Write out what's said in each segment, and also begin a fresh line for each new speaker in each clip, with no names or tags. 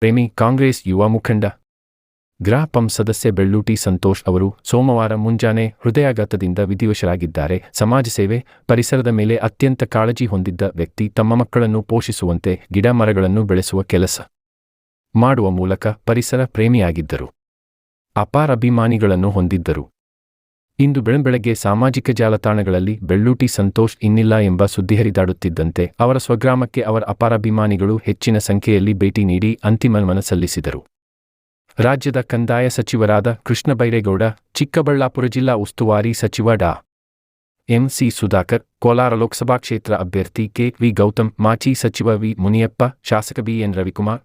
ಪ್ರೇಮಿ, ಕಾಂಗ್ರೆಸ್ ಯುವ ಮುಖಂಡ. ಗ್ರಾಪಂ ಸದಸ್ಯ ಬೆಳ್ಳೂಟಿ ಸಂತೋಷ್ ಅವರು ಸೋಮವಾರ ಮುಂಜಾನೆ ಹೃದಯಾಘಾತದಿಂದ ವಿಧಿವಶರಾಗಿದ್ದಾರೆ. ಸಮಾಜ ಸೇವೆ ಪರಿಸರದ ಮೇಲೆ ಅತ್ಯಂತ ಕಾಳಜಿ ಹೊಂದಿದ್ದ ವ್ಯಕ್ತಿ ತಮ್ಮ ಮಕ್ಕಳನ್ನು ಪೋಷಿಸುವಂತೆ ಗಿಡ ಮರಗಳನ್ನು ಬೆಳೆಸುವ ಕೆಲಸ ಮಾಡುವ ಮೂಲಕ ಪರಿಸರ ಪ್ರೇಮಿಯಾಗಿದ್ದರು. ಅಪಾರ ಅಭಿಮಾನಿಗಳನ್ನು ಹೊಂದಿದ್ದರು. ಇಂದು ಬೆಳಂಬೆಳಗ್ಗೆ ಸಾಮಾಜಿಕ ಜಾಲತಾಣಗಳಲ್ಲಿ ಬೆಳ್ಳೂಟಿ ಸಂತೋಷ್ ಇನ್ನಿಲ್ಲ ಎಂಬ ಸುದ್ದಿ ಹರಿದಾಡುತ್ತಿದ್ದಂತೆ ಅವರ ಸ್ವಗ್ರಾಮಕ್ಕೆ ಅವರ ಅಪಾರ ಅಭಿಮಾನಿಗಳು ಹೆಚ್ಚಿನ ಸಂಖ್ಯೆಯಲ್ಲಿ ಭೇಟಿ ನೀಡಿ ಅಂತಿಮ ನಮನ ಸಲ್ಲಿಸಿದರು. ರಾಜ್ಯದ ಕಂದಾಯ ಸಚಿವರಾದ ಕೃಷ್ಣ ಬೈರೇಗೌಡ, ಚಿಕ್ಕಬಳ್ಳಾಪುರ ಜಿಲ್ಲಾ ಉಸ್ತುವಾರಿ ಸಚಿವ ಡಾ. ಎಂಸಿ ಸುಧಾಕರ್, ಕೋಲಾರ ಲೋಕಸಭಾ ಕ್ಷೇತ್ರ ಅಭ್ಯರ್ಥಿ ಕೆ ವಿ ಗೌತಮ್ ಮಾಚಿ ಸಚಿವ ವಿ ಮುನಿಯಪ್ಪ, ಶಾಸಕ ಬಿಎನ್ ರವಿಕುಮಾರ್,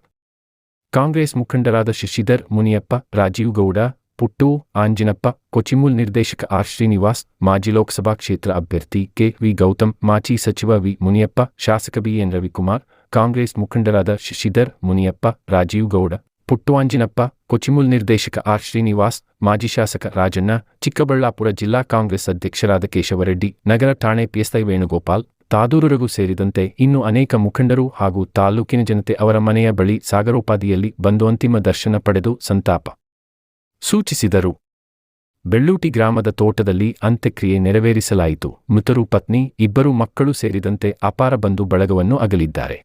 ಕಾಂಗ್ರೆಸ್ ಮುಖಂಡರಾದ ಶಶಿಧರ್, ಮುನಿಯಪ್ಪ, ರಾಜೀವ್ ಗೌಡ ಪುಟ್ಟು, ಆಂಜಿನಪ್ಪ, ಕೊಚಿಮುಲ್ ನಿರ್ದೇಶಕ ಆರ್. ಶ್ರೀನಿವಾಸ್, ಮಾಜಿ ಲೋಕಸಭಾ ಕ್ಷೇತ್ರ ಅಭ್ಯರ್ಥಿ ಕೆ. ವಿ. ಗೌತಮ್, ಮಾಜಿ ಸಚಿವ ವಿ. ಮುನಿಯಪ್ಪ, ಶಾಸಕ ಬಿ. ಎನ್. ರವಿಕುಮಾರ್, ಕಾಂಗ್ರೆಸ್ ಮುಖಂಡರಾದ ಶಶಿಧರ್ ಮುನಿಯಪ್ಪ, ರಾಜೀವ್ ಗೌಡ, ಪುಟ್ಟು, ಆಂಜಿನಪ್ಪ, ಕೊಚಿಮುಲ್ ನಿರ್ದೇಶಕ ಆರ್. ಶ್ರೀನಿವಾಸ್, ಮಾಜಿ ಶಾಸಕ ರಾಜಣ್ಣ, ಚಿಕ್ಕಬಳ್ಳಾಪುರ ಜಿಲ್ಲಾ ಕಾಂಗ್ರೆಸ್ ಅಧ್ಯಕ್ಷರಾದ ಕೇಶವರೆಡ್ಡಿ, ನಗರ ಠಾಣೆ ಪಿಎಸ್ಐ ವೇಣುಗೋಪಾಲ್, ತಾದೂರರಗೂ ಸೇರಿದಂತೆ ಇನ್ನು ಅನೇಕ ಮುಖಂಡರು ಹಾಗೂ ತಾಲೂಕಿನ ಜನತೆ ಅವರ ಮನೆಯ ಬಳಿ ಸಾಗರೋಪಾದಿಯಲ್ಲಿ ಬಂದು ಅಂತಿಮ ದರ್ಶನ ಪಡೆದು ಸಂತಾಪ. ಸೂಚಿಸಿದರು. ಬೆಳ್ಳೂಟಿ ಗ್ರಾಮದ ತೋಟದಲ್ಲಿ ಅಂತ್ಯಕ್ರಿಯೆ ನೆರವೇರಿಸಲಾಯಿತು. ಮೃತರು ಪತ್ನಿ, ಇಬ್ಬರು ಮಕ್ಕಳು ಸೇರಿದಂತೆ ಅಪಾರ ಬಂಧು ಬಳಗವನ್ನು ಅಗಲಿದ್ದಾರೆ.